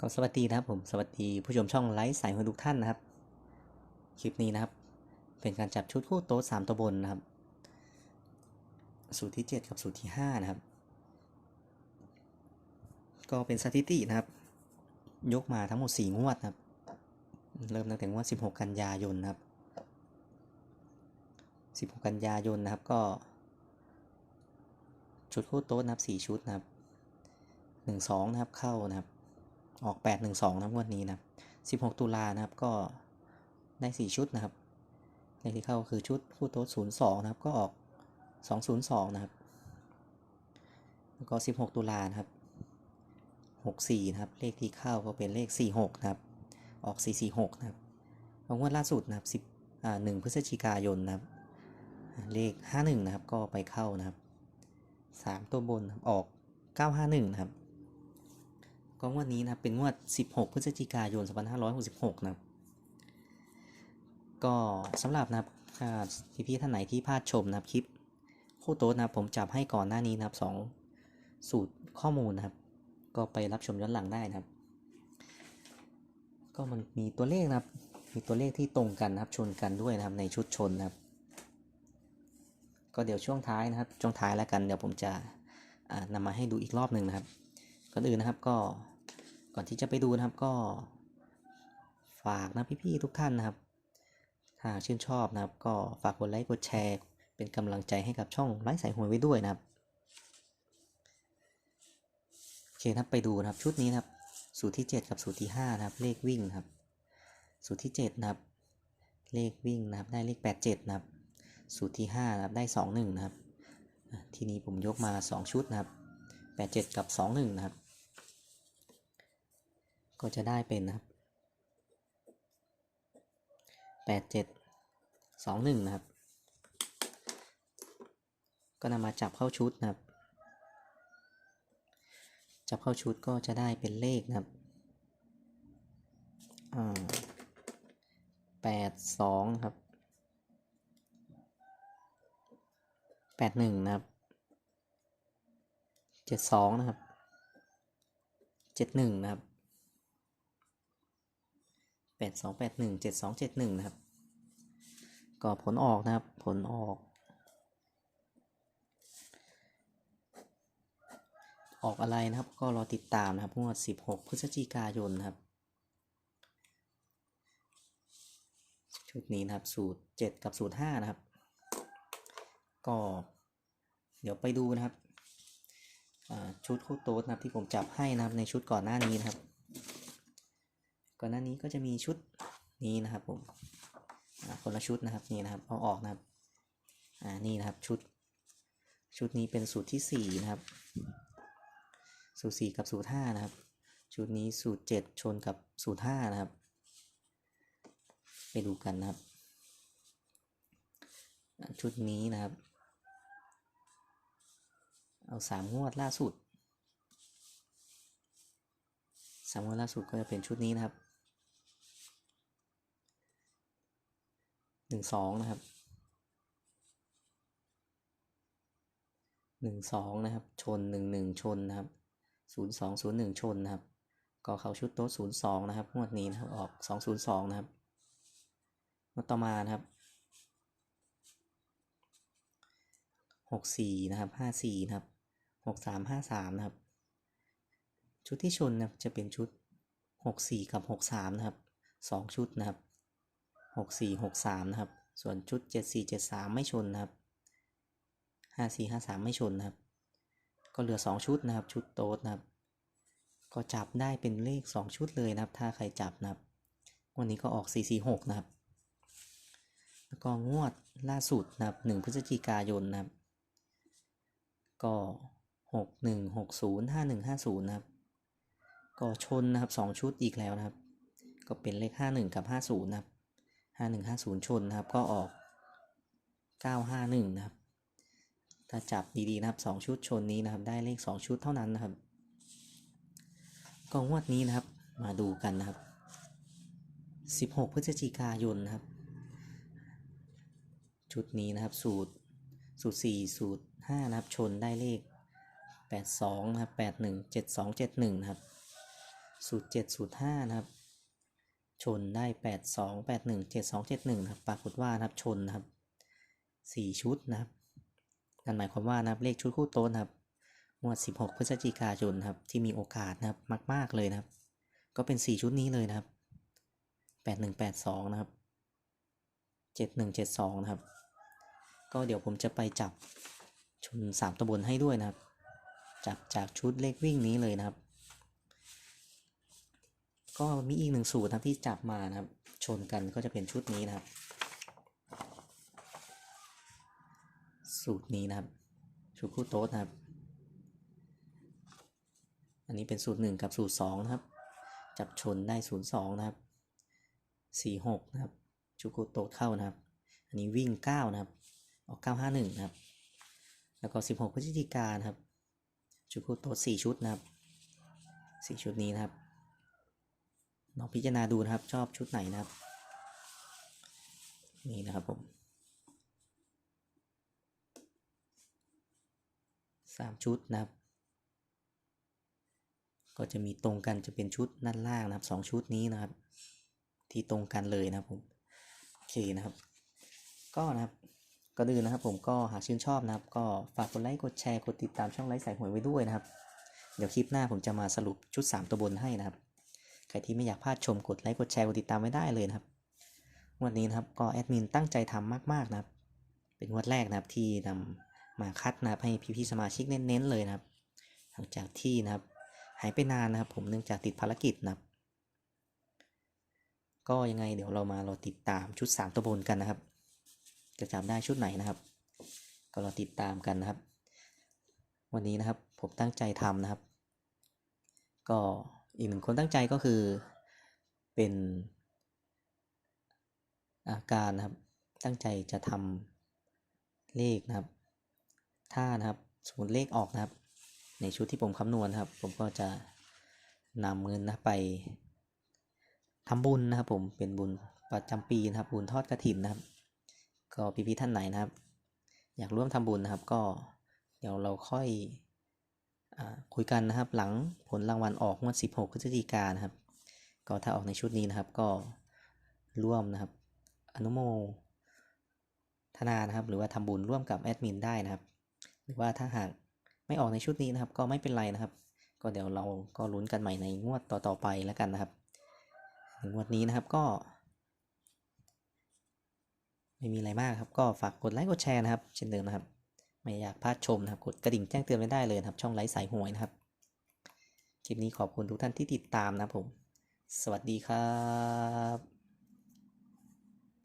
ก็สวัสดีนะครับผมสวัสดีผู้ชมช่องไลฟ์สายหัวทุกท่านนะครับ คลิปนี้นะครับ เป็นการจับชุดคู่โต๊ะสามตัวบนนะครับ สูตรที่ 7 กับสูตรที่ 5 นะครับ ก็เป็นสถิตินะครับ ยกมาทั้งหมด 4 งวดนะครับ เริ่มตั้งแต่งวด 16 กันยายนนะครับ 16 กันยายนนะครับก็ ชุดคู่โต๊ะนับ4ชุดนะครับ 1 2 นะครับเข้านะครับ ออก 8 1 2นะงวดนี้นะครับ16 ตุลานะครับก็ได้ 4 ชุดนะครับเลขที่เข้าคือชุดคู่โต๊ะ02 นะครับ ก็ออก 202 นะครับ แล้วก็ 16 ตุลานะครับ 64 นะครับ เลขที่เข้าก็เป็นเลข 46 นะครับ ออก 446 นะครับแล้วงวดล่าสุดนะครับ10อ่า1พฤศจิกายนนะครับ เลข 51 นะครับ ก็ไปเข้านะครับ 3 ตัวบนออก 951 นะครับ ก็งวดนี้นะครับเป็นงวด 16 พฤศจิกายน 2566 นะครับก็สำหรับนะครับถ้าพี่ท่านไหนที่พลาดชมนะครับคลิปคู่โต๊ะนะผมจับให้ก่อนหน้านี้นะครับสองสูตรข้อมูลนะครับ ก็ไปรับชมย้อนหลังได้นะครับ ก็มันมีตัวเลขนะครับ มีตัวเลขที่ตรงกันนะครับชนกันด้วยนะครับในชุดชนนะครับ ก็เดี๋ยวช่วงท้ายนะครับช่วงท้ายแล้วกันเดี๋ยวผมจะอ่านำมาให้ดูอีกรอบหนึ่งนะครับ ก่อนอื่นนะครับก็ก่อนที่จะไปดูนะครับก็ฝากนะพี่ๆทุกท่านนะครับถ้าชื่นชอบนะครับ ก็ฝากกดไลค์กดแชร์ เป็นกำลังใจให้กับช่องไลฟ์สายหวยไว้ด้วยนะครับโอเคครับไปดูนะครับชุดนี้นะครับสูตรที่ 7 กับสูตรที่5นะครับ เลขวิ่งครับ สูตรที่ 7 นะครับ เลขวิ่งนะครับ ได้เลข 87 นะครับ สูตรที่5นะครับได้ 21 นะครับ ทีนี้ผมยกมา 2 ชุดนะครับ 87 กับ 21 นะครับ ก็จะได้เป็นนะครับ87 21นะครับ ก็นำมาจับเข้าชุดนะครับ จับเข้าชุดก็จะได้เป็นเลขนะครับอ่า82นะครับ81นะครับ72นะครับ71นะครับ 82 81 72 71 นะครับ ก็ผลออกนะครับ ผลออก ออกอะไรนะครับ ก็รอติดตามนะครับงวด 16 พฤศจิกายนนะครับ ชุดนี้นะครับ สูตร 7 กับสูตร 5 นะครับ ก็เดี๋ยวไปดูนะครับชุดคู่โต๊ดนะครับที่ผมจับให้นะครับในชุดก่อนหน้านี้นะครับ ก่อนหน้านี้ก็จะมีชุดนี้นะครับผมคนละชุดนะครับนี่นะครับเอาออกนะครับอ่านี่นะครับชุด ชุดนี้เป็นสูตรที่สี่นะครับ สูตรสี่กับสูตรห้านะครับ ชุดนี้สูตรเจ็ดชนกับสูตรห้านะครับ ไปดูกันนะครับ ชุดนี้นะครับ เอาสามงวดล่าสุดสามงวดล่าสุดก็จะเป็นชุดนี้นะครับ หนึ่งสองนะครับหนึ่งสองนะครับ ชนหนึ่งหนึ่งชนนะครับศูนย์สองศูนย์หนึ่งชนนะครับ ก็เข้าชุดโต๊ะศูนย์สองนะครับงวดนี้นะครับออกสองศูนย์สองนะครับงวดต่อมานะครับหกสี่นะครับห้าสี่นะครับหกสามห้าสามนะครับ ชุดที่ชนนะครับจะเป็นชุดหกสี่กับหกสามนะครับสองชุดนะครับ หกสี่หกสามนะครับ ส่วนชุดเจ็ดสี่เจ็ดสามไม่ชนนะครับห้าสี่ห้าสามไม่ชนนะครับ ก็เหลือสองชุดนะครับ ชุดโต๊ดนะครับ ก็จับได้เป็นเลขสองชุดเลยนะครับ ถ้าใครจับนะครับ วันนี้ก็ออกสี่สี่หกนะครับ แล้วก็งวดล่าสุดนะครับหนึ่งพฤศจิกายนนะครับ ก็หกหนึ่งหกศูนย์ห้าหนึ่งห้าศูนย์นะครับ ก็ชนนะครับสองชุดอีกแล้วนะครับ ก็เป็นเลขห้าหนึ่งกับห้าศูนย์นะครับ ห้าหนึ่งห้าศูนย์ชนนะครับ ก็ออกเก้าห้าหนึ่งนะครับ ถ้าจับดีๆนะครับสองชุดชนนี้นะครับ ได้เลขสองชุดเท่านั้นนะครับ ก็งวดนี้นะครับ มาดูกันนะครับสิบหกพฤศจิกายนนะครับ ชุดนี้นะครับ สูตร สูตรสี่สูตรห้านะครับ ชนได้เลขแปดสองนะครับแปดหนึ่งเจ็ดสองเจ็ดหนึ่งนะครับ สูตรเจ็ดสูตรห้านะครับ ชนได้แปดสองแปดหนึ่งเจ็ดสองเจ็ดหนึ่งครับปรากฏว่านะครับชนนะครับสี่ชุดนะครับนั่นหมายความว่านะครับเลขชุดคู่โต๊ะนะครับงวดสิบหกพฤศจิกายนนครับที่มีโอกาสนะครับมาก ๆ เลยนะครับ ก็เป็นสี่ชุดนี้เลยนะครับแปดหนึ่งแปดสองนะครับเจ็ดหนึ่งเจ็ดสองนะครับ ก็เดี๋ยวผมจะไปจับชนสามตัวบนให้ด้วยนะครับ จับจากชุดเลขวิ่งนี้เลยนะครับ ก็มีอีกหนึ่งสูตรนะที่จับมานะครับ ชนกันก็จะเป็นชุดนี้นะครับ สูตรนี้นะครับชุดคู่โต๊ะนะครับ อันนี้เป็นสูตรหนึ่งกับสูตรสองนะครับ จับชนได้ศูนย์สองนะครับสี่หกนะครับชุดคู่โต๊ะเข้านะครับ อันนี้วิ่งเก้านะครับ ออกเก้าห้าหนึ่งนะครับ แล้วก็สิบหกพฤศจิกานะครับชุดคู่โต๊ะสี่ชุดนะครับสี่ชุดนี้นะครับ ลองพิจารณาดูนะครับ ชอบชุดไหนนะครับ นี่นะครับผมสามชุดนะครับ ก็จะมีตรงกันจะเป็นชุดด้านล่างนะครับสองชุดนี้นะครับ ที่ตรงกันเลยนะครับผมโอเคนะครับ ก็นะครับก็ดืนนะครับผมก็หากชื่นชอบนะครับ ก็ฝากกดไลค์กดแชร์กดติดตามช่องไลฟ์สายหวยไว้ด้วยนะครับ เดี๋ยวคลิปหน้าผมจะมาสรุปชุด 3 ตัวบนให้นะครับ ใครที่ไม่อยากพลาดชมกดไลค์กดแชร์กดติดตามไว้ได้เลยนะครับงวันนี้นะครับก็แอดมินตั้งใจทำมากๆนะครับ เป็นงวดแรกนะครับที่นำมาคัดนะครับให้พี่ๆสมาชิกเน้นๆเลยนะครับ หลังจากที่นะครับ หายไปนานนะครับ ผมเนื่องจากติดภารกิจนะครับ ก็ยังไงเดี๋ยวเรามารอติดตามชุด 3 ตัวบนกันนะครับ จะจับได้ชุดไหนนะครับ ก็รอติดตามกันนะครับ วันนี้นะครับผมตั้งใจทำนะครับ ก็ อีกหนึ่งคนตั้งใจก็คือเป็นอาการนะครับ ตั้งใจจะทำเลขนะครับ ถ้านะครับสมมติเลขออกนะครับ ในชุดที่ผมคำนวณครับ ผมก็จะนำเงินนะไปทำบุญนะครับ ผมเป็นบุญประจำปีนะครับ บุญทอดกระถินนะครับ ก็พี่ๆท่านไหนนะครับ อยากร่วมทำบุญนะครับ ก็เดี๋ยวเราค่อย คุยกันนะครับหลังผลรางวัลออกงวด 16พฤศจิกายนะครับ ก็ถ้าออกในชุดนี้นะครับก็ร่วมนะครับ อนุโมทนานะครับ หรือว่าทำบุญร่วมกับแอดมินได้นะครับ หรือว่าถ้าหากไม่ออกในชุดนี้นะครับ ก็ไม่เป็นไรนะครับ ก็เดี๋ยวเราก็ลุ้นกันใหม่ในงวดต่อๆไปแล้วกันนะครับงวดนี้นะครับก็ไม่มีอะไรมากครับ ก็ฝากกดไลค์กดแชร์นะครับ เช่นเดิมนะครับ ไม่อยากพลาดชมนะครับกดกระดิ่งแจ้งเตือนไว้ได้เลยนะครับ ช่องไลฟ์สายหวยนะครับ คลิปนี้ขอบคุณทุกท่านที่ติดตามนะครับผม สวัสดีครับ